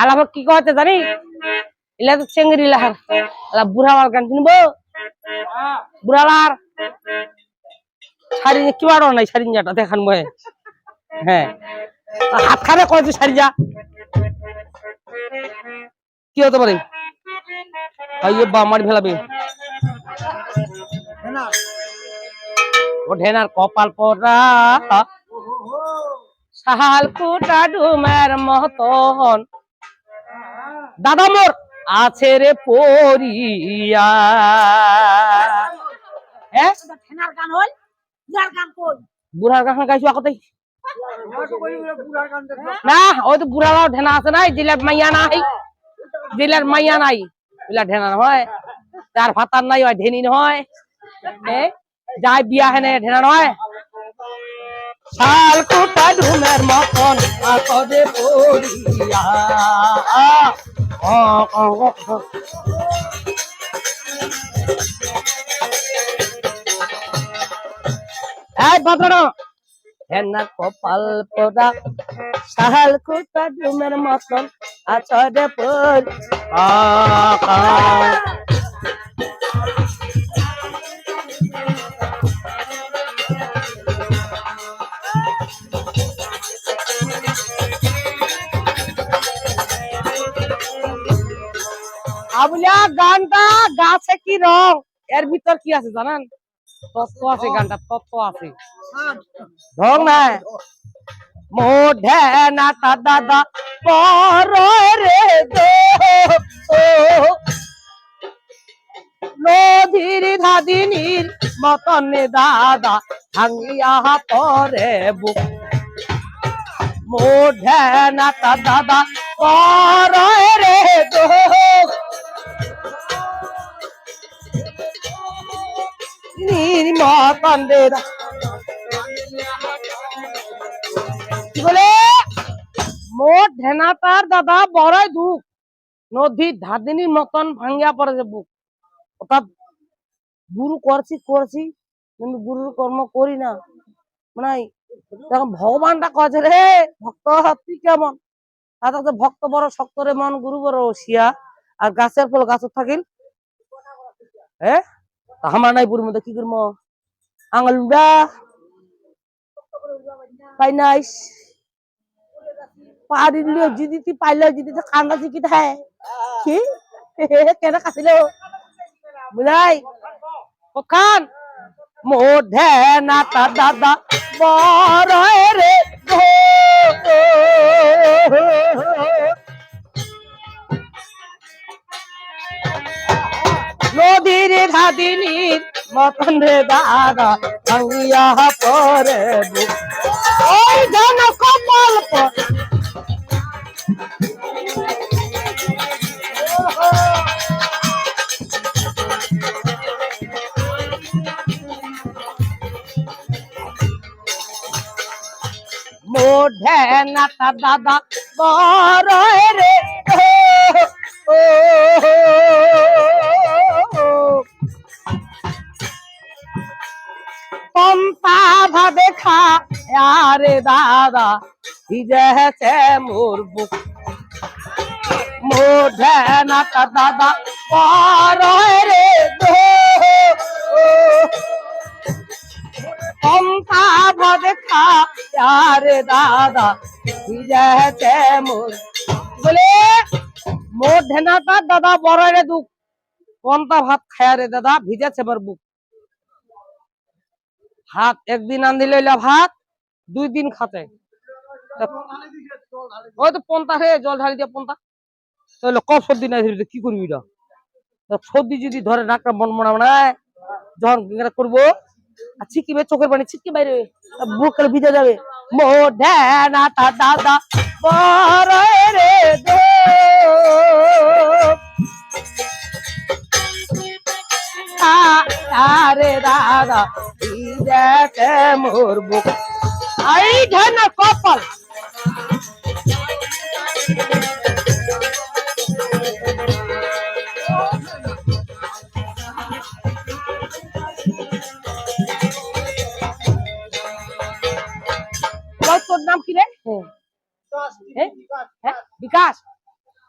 আলাপ কি কহতে জানি? এলা তো চেঙ্গরি লাহার। এলা বুড়ালার গান শুনব বুড়ালার শাড়ি কি বাড়ো নাই শাড়ি যাটা দেখান ময়ে। হ্যাঁ। হাত খাবে কয়েছে শাড়ি যা। কি হতে পারে? আইয়ে বা মারি ফেলাবে। ও কপাল পরা সাহাল কুটা ডুমের মতন। দাদা মোর আছে রে পরিয়া হ্যাঁ গান হল? গান কই? বুড়ার গান গাইছো না ওই তো বুড়ালাও ঢেনা আছে নাই জিলার মাইয়া নাই। জিলার মাইয়া নাই। জিলার ঢেনা হয় তার ভাতার নাই হয় ঢেনি হয় এ? যাই বিয়া হেনে ঢেনা নয় শাল কুটা ঢুমের মতন আকদে পড়িয়া। ও ও ও এই বাদরা হেনা কপাল পোড়া। সাহাল কুটা ঢুমের মতন। আচরে পর আবুলিয়া গানটা গাছে কি রং? এর ভিতর কি আছে জানেন? তত্ত্ব আছে গানটা তত্ত্ব আছে। ঢং নাই। মোঢে নাটা দাদা পর রে দো। নদীর ধাদিনীর মতন দাদা ভাঙিয়া পরে বুক। মোঢে নাটা দাদা পর রে দো। মতন দাদা দুঃখ। নদীর ধাদিনীর মতন ভাঙ্গিয়া বুক। অর্থাৎ গুরু করছি করছি, কিন্তু গুরুর কর্ম করি না। মানে ভগবানটা কছে রে, ভক্ত তুই কেমন? ভক্ত বড় শক্ত রে মন, গুরু বড় শিয়া আর গাছের ফল গাছত থাকিল। হ্যাঁ? তা আমার নাই পুরীর মধ্যে কি করব? আঙুলটা পাই নাইস পারিলিও যদি তুই পাইলে, যদি কান্দা শিখি থাকে কি? কেন কাছিল? বুঝাই? ওখান মোঢে না তা দাদা বড় রে। ধাদিনীর মতন রে দাদা ভাঙ্গিয়া পরে। ওই কপাল পর মোঢে নাটা দাদা বড় রে আরে দাদা ভিজেছে মোর বুক? মোঢে নাটা দাদা বড় রে আরে দাদা ভিজেছে মোর? বলে, মোর ঢেনাটা দাদা বড় রে দুঃখ। ভাত খায় দাদা, ভিজেছে মোর বুক। ভাত একদিন আন দিলে ভাত দুই দিন খাতে। ওই তো পন্তা হে, জল ঢালি দিয়ে পন্থা তাহলে কব সর্দি নাই কি করবি সর্দি যদি ধরে নাকটা মন মনে মনে যখন করব, আর ছিকিবে চোখের পানি, ছিটকে বাইরে বুক ভিজে যাবে। দাদা রে মোর বুক। আই ঢেন কপাল তোর নাম কি রে হ্যাঁ? হ্যাঁ? বিকাশ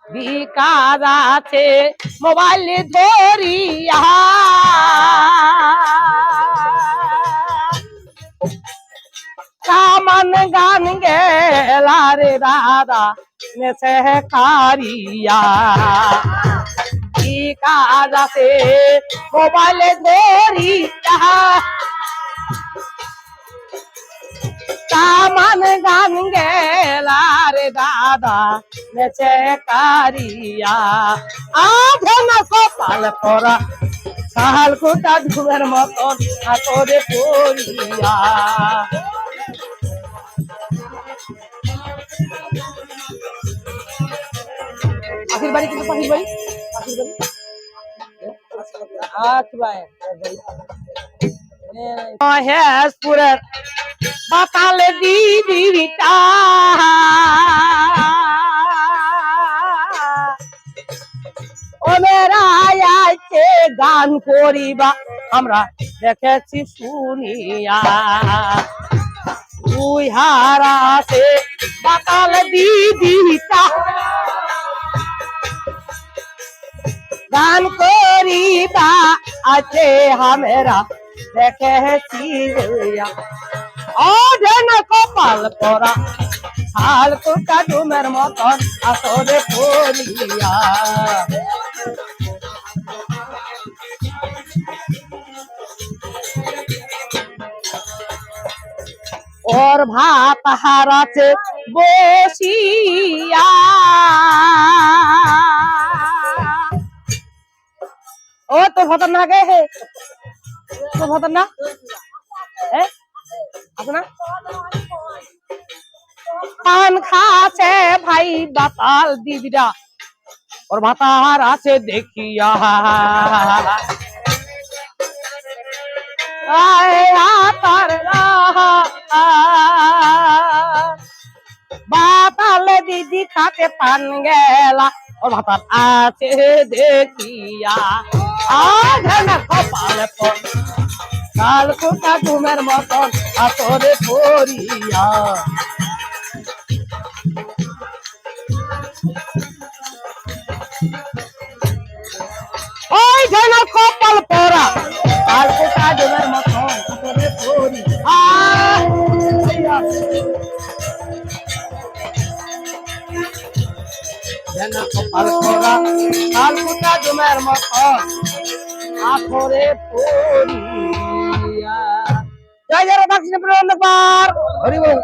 বিকাজ আছে মোবাইল ধরিয়া কামান গান গেলা রে দাদা নেছে কারিয়া কি কাজ আছে মোবাইলে ধরিয়া কামান গান গেলা রে দাদা নেছে কারিয়া আধে না কপাল পরা কাল কোটা ধুমের মতন হাতরে পড়িয়া পাখির বাড়ি কিন্তু পাখির বাড়ি? পাখির বাড়ি? মহেশপুরের বাতালে দিদিটা ওমেরা গান করিবা। আমরা দেখেছি শুনিয়া। তুই হারাছে বাতাল দিদিটা গান করিবা আছে হামেরা দেখেছি লইয়া অধেন কপাল পরা হাল কুটা ডুমের মতন আসরে পড়িয়া ওর ভাত হারাছে বসিয়া। ও, তোর ভাতার না গে হে, তোর ভাতার না এ আছে না পান খাছে ভাই বাতাল দিদিরা। ওর ভাতার আছে দেখিয়া। বাতাল দিদি খাতে পান গেলা। আছে দেখিয়া। না কপাল পর। কাল কোটা ঘুমের মতন আতরে পড়িয়া ওই যেন কপাল পরা। কোটা ঘুমের মতন আতরে পড়িয়া যেন কপাল কাল কোটা ঘুমের মতন আখরে পড়িয়া জয় জয় রাধা প্রেম হরি বল।